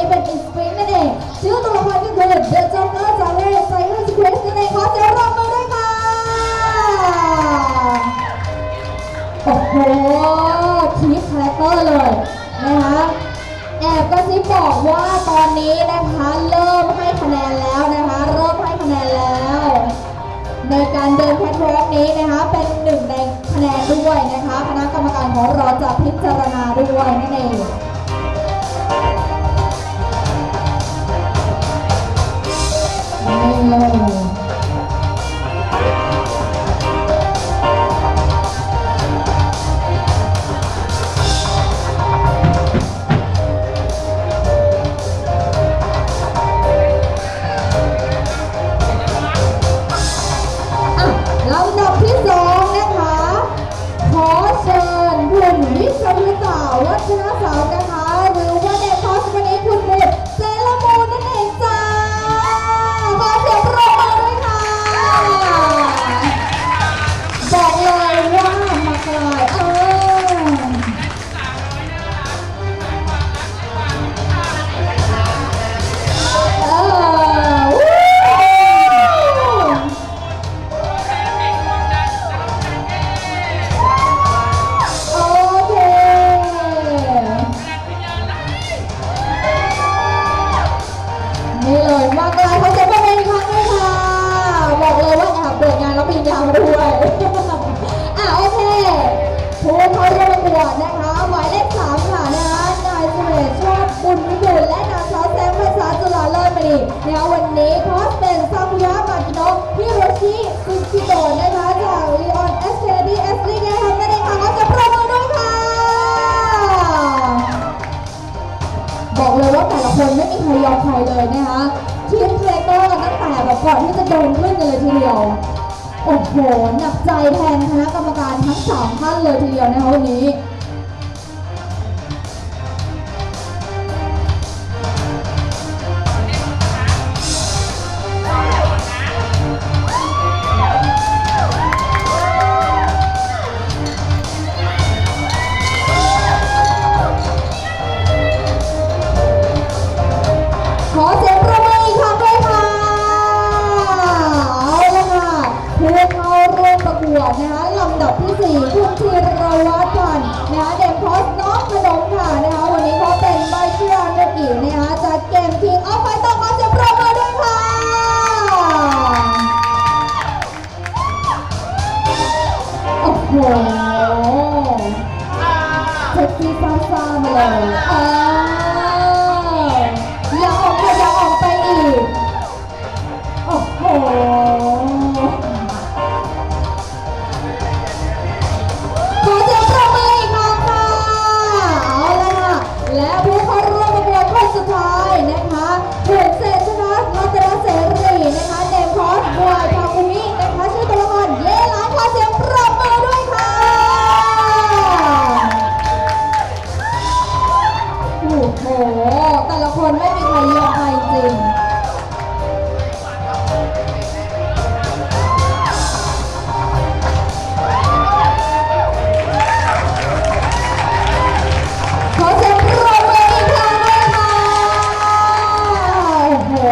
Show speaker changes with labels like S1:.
S1: นี้เป็นอินสปริงนั่นเองชื่อตัวละครก็คือเดอะจ็อกเกอร์จากเรื่องไซเลนสคริสนั่นเองขอเสียงปรบมือด้วยค่ะโอ้โหทีคคาแรคเตอร์เลยนะคะแอบกระซิบบอกว่าตอนนี้นะคะเริ่มให้คะแนนแล้วนะคะเริ่มให้คะแนนแล้ว ในการเดินแคทวอล์กนี้นะคะเป็นหนึ่งในคะแนนด้วยนะคะคณะกรรมการของเราจะพิจารณาด้วยนั่นเอง เลยมากลายเขาจะมาเป็นครั้งเลยค่ะ บอกเลยว่าแอบเปิดงานแล้วปีนยาวมาด้วย อะโอเคผู้เข้าร่วมประกวดนะคะหมายเลขสามค่ะนะคะนายเสวชชอบบุญวิบูลย์และนางสาวแซมภาษาจุฬาเลิศมณีนะคะวันนี้เขา ม่มีใครยอมใครเลยนะคะทีมเพลเตอร์ตั้งแต่แบบก่อนที่จะโดนขึ้นกันเลยทีเดียวโอ้โหหนักใจแทนคณะกรรมการทั้งสามท่านเลยทีเดียวนะคะวันนี้ ดนะคะลำดับที่4คุณธีรวัฒน์พันธ์นะคะเด็กโพสต์น้องขนมค่ะนะคะวันนี้เขาเป็นใบเชื่อนุกินะคะจากเกมคิงออฟไฟต้องขอเสียงประมือด้วยค่ะโอ้โหเซ็กซี่ซ่าๆมาเลยเออ